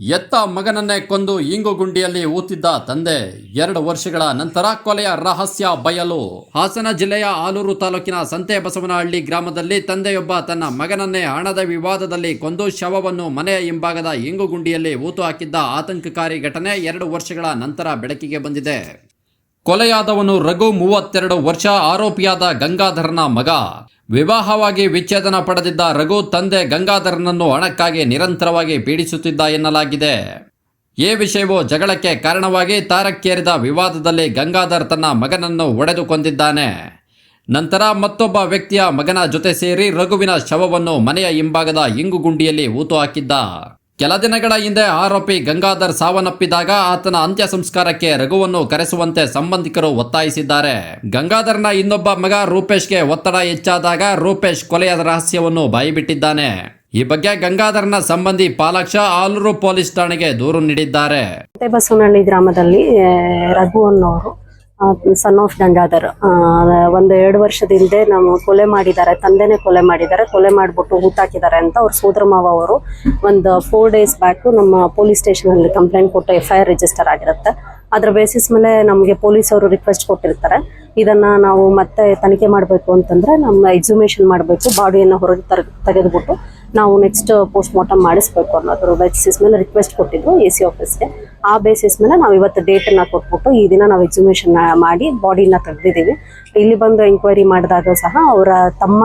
ಎತ್ತ ಮಗನನ್ನೇ ಕೊಂದು ಇಂಗು ಗುಂಡಿಯಲ್ಲಿ ಊತಿದ್ದ ತಂದೆ ಎರಡು ವರ್ಷಗಳ ನಂತರ ಕೊಲೆಯ ರಹಸ್ಯ ಬಯಲು. ಹಾಸನ ಜಿಲ್ಲೆಯ ಆಲೂರು ತಾಲೂಕಿನ ಸಂತೆ ಬಸವನಹಳ್ಳಿ ಗ್ರಾಮದಲ್ಲಿ ತಂದೆಯೊಬ್ಬ ತನ್ನ ಮಗನನ್ನೇ ಹಣದ ವಿವಾದದಲ್ಲಿ ಕೊಂದು ಶವವನ್ನು ಮನೆಯ ಹಿಂಭಾಗದ ಇಂಗು ಗುಂಡಿಯಲ್ಲಿ ಊತು ಹಾಕಿದ್ದ ಆತಂಕಕಾರಿ ಘಟನೆ ಎರಡು ವರ್ಷಗಳ ನಂತರ ಬೆಳಕಿಗೆ ಬಂದಿದೆ. ಕೊಲೆಯಾದವನು ರಘು ಮೂವತ್ತೆರಡು ವರ್ಷ ಆರೋಪಿಯಾದ ಗಂಗಾಧರನ ಮಗ. ವಿವಾಹವಾಗಿ ವಿಚ್ಛೇದನ ಪಡೆದಿದ್ದ ರಘು ತಂದೆ ಗಂಗಾಧರನನ್ನು ಹಣಕ್ಕಾಗಿ ನಿರಂತರವಾಗಿ ಪೀಡಿಸುತ್ತಿದ್ದ ಎನ್ನಲಾಗಿದೆ. ಈ ವಿಷಯವು ಜಗಳಕ್ಕೆ ಕಾರಣವಾಗಿ ತಾರಕ್ಕೇರಿದ ವಿವಾದದಲ್ಲಿ ಗಂಗಾಧರ್ ತನ್ನ ಮಗನನ್ನು ಒಡೆದು ಕೊಂದಿದ್ದಾನೆ ನಂತರ ಮತ್ತೊಬ್ಬ ವ್ಯಕ್ತಿಯ ಮಗನ ಜೊತೆ ಸೇರಿ ರಘುವಿನ ಶವವನ್ನು ಮನೆಯ ಹಿಂಭಾಗದ ಇಂಗುಗುಂಡಿಯಲ್ಲಿ ಊತು ಹಾಕಿದ್ದ. ಕೆಲ ದಿನಗಳ ಹಿಂದೆ ಆರೋಪಿ ಗಂಗಾಧರ್ ಸಾವನ್ನಪ್ಪಿದಾಗ ಆತನ ಅಂತ್ಯ ಸಂಸ್ಕಾರಕ್ಕೆ ರಘುವನ್ನು ಕರೆಸುವಂತೆ ಸಂಬಂಧಿಕರು ಒತ್ತಾಯಿಸಿದ್ದಾರೆ. ಗಂಗಾಧರ್ನ ಇನ್ನೊಬ್ಬ ಮಗ ರೂಪೇಶ್ಗೆ ಒತ್ತಡ ಹೆಚ್ಚಾದಾಗ ರೂಪೇಶ್ ಕೊಲೆಯ ರಹಸ್ಯವನ್ನು ಬಾಯಿಬಿಟ್ಟಿದ್ದಾನೆ. ಈ ಬಗ್ಗೆ ಗಂಗಾಧರ್ನ ಸಂಬಂಧಿ ಪಾಲಾಕ್ಷ ಆಲೂರು ಪೊಲೀಸ್ ಠಾಣೆಗೆ ದೂರು ನೀಡಿದ್ದಾರೆ. ಬಸವನಹಳ್ಳಿ ಗ್ರಾಮದಲ್ಲಿ ರಘು ಅನ್ನೋರು ಸನ್ ಆಫ್ ಗಂಗಾಧರ್. ಒಂದು ಎರಡು ವರ್ಷದ ಹಿಂದೆ ನಾವು ಕೊಲೆ ಮಾಡಿದ್ದಾರೆ, ತಂದೆನೇ ಕೊಲೆ ಮಾಡಿದ್ದಾರೆ, ಕೊಲೆ ಮಾಡಿಬಿಟ್ಟು ಹೂತಾಕಿದ್ದಾರೆ ಅಂತ ಅವ್ರ ಸೋದರ ಮಾವ ಅವರು ಒಂದು ಫೋರ್ ಡೇಸ್ ಬ್ಯಾಕ್ ನಮ್ಮ ಪೊಲೀಸ್ ಸ್ಟೇಷನಲ್ಲಿ ಕಂಪ್ಲೇಂಟ್ ಕೊಟ್ಟು ಎಫ್ ಐ ರಿಜಿಸ್ಟರ್ ಆಗಿರುತ್ತೆ. ಅದ್ರ ಬೇಸಿಸ್ ಮೇಲೆ ನಮಗೆ ಪೊಲೀಸ್ ಅವರು ರಿಕ್ವೆಸ್ಟ್ ಕೊಟ್ಟಿರ್ತಾರೆ. ಇದನ್ನ ನಾವು ಮತ್ತೆ ತನಿಖೆ ಮಾಡಬೇಕು ಅಂತಂದ್ರೆ ನಮ್ಮ ಎಕ್ಸುಮೇಷನ್ ಮಾಡಬೇಕು, ಬಾಡಿಯನ್ನು ಹೊರಗೆ ತರ, ತೆಗೆದುಬಿಟ್ಟು ನಾವು ನೆಕ್ಸ್ಟ್ ಪೋಸ್ಟ್ ಮಾರ್ಟಮ್ ಮಾಡಿಸ್ಬೇಕು ಅನ್ನೋದ್ರ ಬೇಸಿಸ್ ಮೇಲೆ ರಿಕ್ವೆಸ್ಟ್ ಕೊಟ್ಟಿದ್ರು ಎ ಸಿ ಆಫೀಸ್ಗೆ ಆ ಬೇಸಿಸ್ ಮೇಲೆ ನಾವು ಇವತ್ತು ಡೇಟನ್ನು ಕೊಟ್ಬಿಟ್ಟು ಈ ದಿನ ನಾವು ಎಕ್ಸುಮೇಷನ್ ಮಾಡಿ ಬಾಡಿನ ತೆಗೆದಿದ್ದೀವಿ. ಇಲ್ಲಿ ಬಂದು ಎಂಕ್ವೈರಿ ಮಾಡಿದಾಗ ಸಹ ಅವರ ತಮ್ಮ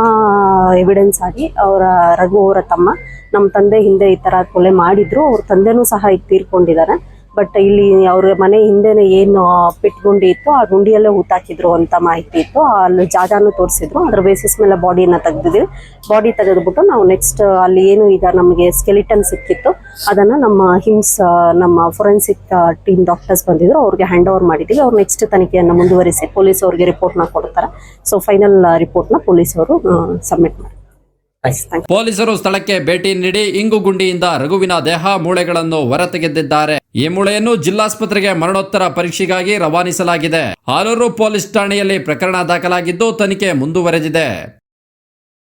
ಎವಿಡೆನ್ಸ್ ಆಗಿ ಅವರ ರಘು ಅವರ ತಮ್ಮ ನಮ್ಮ ತಂದೆ ಹಿಂದೆ ಈ ಥರ ಕೊಲೆ ಮಾಡಿದ್ರು. ಅವ್ರ ತಂದೆನೂ ಸಹ ಈಗ ತೀರ್ಕೊಂಡಿದ್ದಾರೆ. ಬಟ್ ಇಲ್ಲಿ ಅವ್ರ ಮನೆ ಹಿಂದೆನೆ ಏನು ಪಿಟ್ ಗುಂಡಿ ಇತ್ತು ಆ ಗುಂಡಿಯಲ್ಲೇ ಹೂತಾಕಿದ್ರು ಅಂತ ಮಾಹಿತಿ ಇತ್ತು. ಅಲ್ಲಿ ಜಾಗನೂ ತೋರಿಸಿದ್ರು. ಅದ್ರ ಬೇಸಿಸ್ ಮೇಲೆ ಬಾಡಿನ ತೆಗೆದಿದ್ವಿ ಬಾಡಿ ತೆಗೆದ್ಬಿಟ್ಟು ನಾವು ನೆಕ್ಸ್ಟ್ ಅಲ್ಲಿ ಏನು ಈಗ ನಮಗೆ ಸ್ಕೆಲಿಟನ್ ಸಿಕ್ಕಿತ್ತು. ಅದನ್ನ ನಮ್ಮ ಹಿಮ್ಸ್ ನಮ್ಮ ಫೊರೆನ್ಸಿಕ್ ಟೀಮ್ ಡಾಕ್ಟರ್ಸ್ ಬಂದಿದ್ರು. ಅವ್ರಿಗೆ ಹ್ಯಾಂಡ್ ಓವರ್ ಮಾಡಿದ್ದೀವಿ. ಅವ್ರು ನೆಕ್ಸ್ಟ್ ತನಿಖೆಯನ್ನು ಮುಂದುವರಿಸಿ ಪೊಲೀಸ್ ಅವ್ರಿಗೆ ರಿಪೋರ್ಟ್ನ ಕೊಡ್ತಾರೆ. ಸೊ ಫೈನಲ್ ರಿಪೋರ್ಟ್ನ ಪೊಲೀಸ್ ಅವರು ಸಬ್ಮಿಟ್ ಮಾಡಿ. ಪೊಲೀಸರು ಸ್ಥಳಕ್ಕೆ ಭೇಟಿ ನೀಡಿ ಇಂಗು ಗುಂಡಿಯಿಂದ ರಘುವಿನ ದೇಹ ಮೂಳೆಗಳನ್ನು ಹೊರತೆಗೆದಿದ್ದಾರೆ. ಈ ಮೂಳೆಯನ್ನು ಜಿಲ್ಲಾಸ್ಪತ್ರೆಗೆ ಮರಣೋತ್ತರ ಪರೀಕ್ಷೆಗಾಗಿ ರವಾನಿಸಲಾಗಿದೆ. ಆಲೂರು ಪೊಲೀಸ್ ಠಾಣೆಯಲ್ಲಿ ಪ್ರಕರಣ ದಾಖಲಾಗಿದ್ದು ತನಿಖೆ ಮುಂದುವರೆದಿದೆ.